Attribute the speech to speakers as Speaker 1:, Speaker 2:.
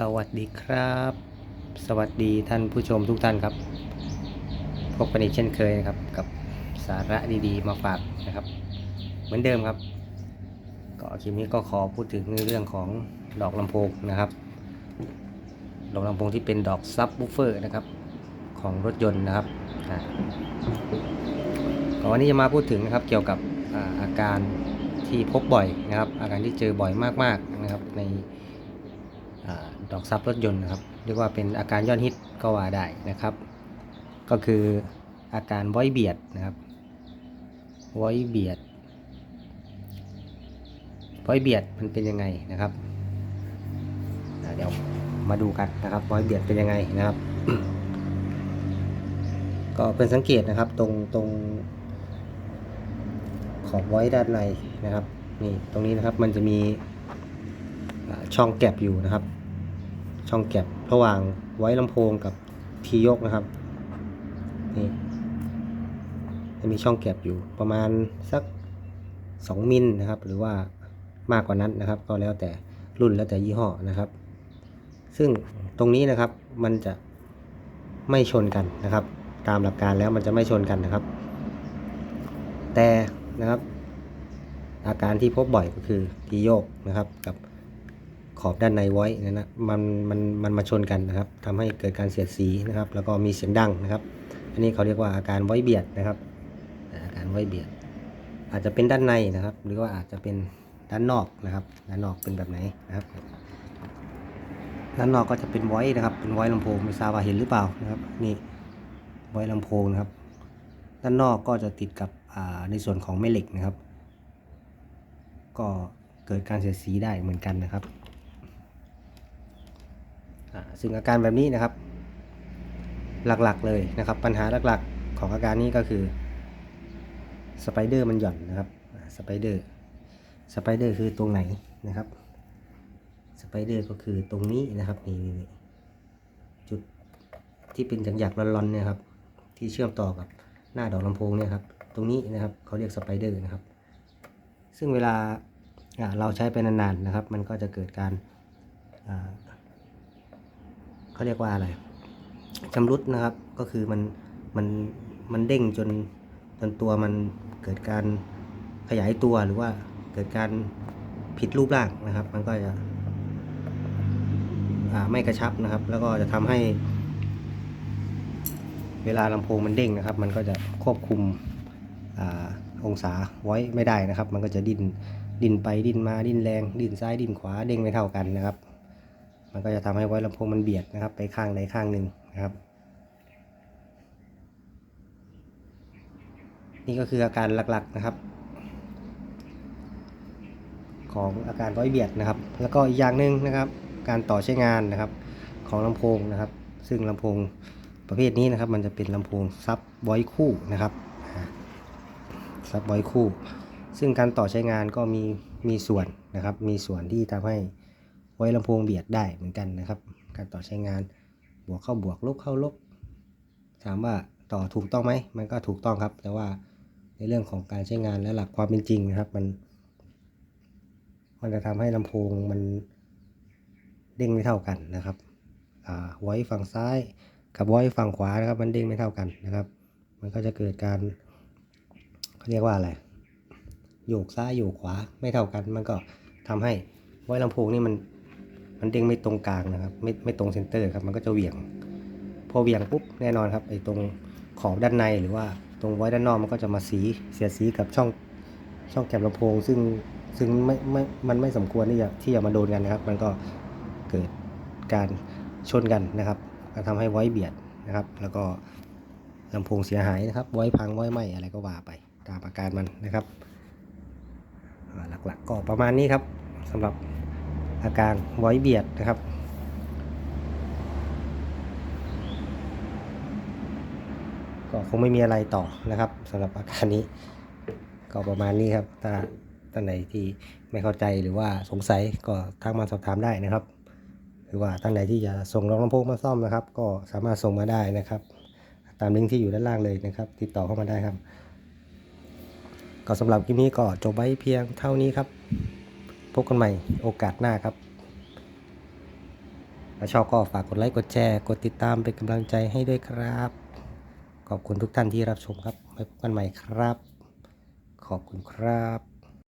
Speaker 1: สวัสดีครับ สวัสดีท่านผู้ชมทุกท่านครับ พบกันอีกเช่นเคยนะครับ กับสาระดีๆ มาฝากนะครับ เหมือนเดิมครับ ก็คลิปนี้ก็ขอพูดถึงเรื่องของดอกลำโพงนะครับ ดอกลำโพงที่เป็นดอกซับวูฟเฟอร์นะครับ ของรถยนต์นะครับอ่าก็วันนี้จะมาพูดถึงนะครับเกี่ยวกับอาอาการที่พบบ่อยนะครับ อาการที่เจอบ่อยมากๆนะครับใน ดอกซับรถยนต์นะครับ เรียกว่าเป็นอาการยอดฮิตก็ว่าได้นะครับ ก็คืออาการว้อยเบียดนะครับว้อยเบียดว้อยเบียดมันเป็นยังไงนะครับเดี๋ยวมาดูกันนะครับว้อยเบียดเป็นยังไงนะครับ ก็เป็นสังเกตนะครับตรงตรงขอบไว้ด้านในนะครับนี่ตรงนี้นะครับมันจะมี ช่องแก็บอยู่นะครับ ช่องแก็บระหว่างไว้ลำโพงกับทียกนะครับนี่จะมีช่องแก็บอยู่ประมาณสัก 2 มิลนะครับ หรือว่ามากกว่านั้นนะครับ ก็แล้วแต่รุ่นแล้วแต่ยี่ห้อนะครับ ซึ่งตรงนี้นะครับมันจะไม่ชนกันนะครับ ตามหลักการแล้วมันจะไม่ชนกันนะครับ แต่นะครับ อาการที่พบบ่อยก็คือทีโยกนะครับกับ ขอบด้านในไว้นะนะมันมันมันมาชนกันนะครับทำให้เกิดการเสียดสีนะครับ แล้วก็มีเสียงดังนะครับ อันนี้เขาเรียกว่าอาการไว้เบียดนะครับ อาการไว้เบียด อาจจะเป็นด้านในนะครับ หรือว่าอาจจะเป็นด้านนอกนะครับ ด้านนอกเป็นแบบไหนนะครับ ด้านนอกก็จะเป็นไว้นะครับ เป็นไว้ลำโพงไม่ทราบว่าเห็นหรือเปล่านะครับ นี่ไว้ลำโพงนะครับ ด้านนอกก็จะติดกับอ่าในส่วนของแม่เหล็กนะครับ ก็เกิดการเสียดสีได้เหมือนกันนะครับ ซึ่งอาการแบบนี้นะครับ หลักๆเลยนะครับ ปัญหาหลักๆของอาการนี้ก็คือสไปเดอร์มันหย่อนนะครับสไปเดอร์สไปเดอร์คือตรงไหนนะครับสไปเดอร์ก็คือตรงนี้นะครับนี่นี่จุดที่เป็นหยักๆรอนๆเนี่ยครับ ที่เชื่อมต่อกับหน้าดอกลำโพงเนี่ยครับ ตรงนี้นะครับเขาเรียกสไปเดอร์นะครับ ซึ่งเวลาเราใช้ไปนานๆนะครับ มันก็จะเกิดการ เขาเรียกว่าอะไรชำรุดนะครับ ก็คือมันมันมันเด้งจนจนตัวมันเกิดการขยายตัวหรือว่าเกิดการผิดรูปร่างนะครับ มันก็จะไม่กระชับนะครับ แล้วก็จะทำให้ เวลาลำโพงมันเด้งนะครับ มันก็จะควบคุมอ่าองศาไว้ไม่ได้นะครับ มันก็จะดิ้นดิ้นไปดิ้นมาดิ้นแรง ดิ้นซ้ายดิ้นขวาเด้งไม่เท่ากันนะครับ มันก็จะทำให้ไว้ลำโพงมันเบียดนะครับ ไปข้างใดข้างหนึ่งนะครับ นี่ก็คืออาการหลักๆนะครับ ของอาการไว้เบียดนะครับ แล้วก็อีกอย่างหนึ่งนะครับ การต่อใช้งานนะครับของลำโพงนะครับ ซึ่งลำโพงประเภทนี้นะครับ มันจะเป็นลำโพงซับไว้คู่นะครับซับไว้คู่ ซึ่งการต่อใช้งานก็มีมีส่วนนะครับ มีส่วนที่ทำให้ ไว้ลำโพงเบียดได้เหมือนกันนะครับ การต่อใช้งานบวกเข้าบวกลบเข้าลบ ถามว่าต่อถูกต้องไหมมันก็ถูกต้องครับ แต่ว่าในเรื่องของการใช้งานและหลักความเป็นจริงนะครับ มัน มันจะทำให้ลำโพงมันเด้งไม่เท่ากันนะครับไว้ฝั่งซ้ายกับไว้ฝั่งขวานะครับ มันเด้งไม่เท่ากันนะครับ มันก็จะเกิดการเขาเรียกว่าอะไรโยกซ้ายโยกขวาไม่เท่ากัน มันก็ทำให้ไว้ลำโพงนี่มัน มันเด้งไม่ตรงกลางนะครับ ไม่ไม่ตรงเซนเตอร์ครับ มันก็จะเหวี่ยง พอเหวี่ยงปุ๊บแน่นอนครับไอ้ตรงขอบด้านในหรือว่าตรงไว้ด้านนอกมันก็จะมาสีเสียสีกับช่องช่องแกบลำโพง ซึ่งซึ่งไม่ไม่มันไม่สมควรที่จะที่จะมาโดนกันนะครับ มันก็เกิดการชนกันนะครับทำให้ไว้เบียดนะครับ แล้วก็ลำโพงเสียหายนะครับ ไว้พังไว้ไหมอะไรก็ว่าไปตามอาการมันนะครับหลักๆก็ประมาณนี้ครับสำหรับ อาการไว้เบียดนะครับ ก็คงไม่มีอะไรต่อนะครับสำหรับอาการนี้ ก็ประมาณนี้ครับ ถ้าท่านไหนที่ไม่เข้าใจหรือว่าสงสัยก็ทักมาสอบถามได้นะครับ หรือว่าท่านไหนที่จะส่งรองลำโพงมาซ่อมนะครับ ก็สามารถส่งมาได้นะครับ ตามลิงก์ที่อยู่ด้านล่างเลยนะครับ ติดต่อเข้ามาได้ครับ ก็สำหรับคลิปนี้ก็จบไว้เพียงเท่านี้ครับ พบกันใหม่โอกาสหน้าครับถ้าชอบก็ฝากกดไลค์กดแชร์กดติดตามเป็นกำลังใจให้ด้วยครับ ขอบคุณทุกท่านที่รับชมครับพบกันใหม่ครับ ขอบคุณครับ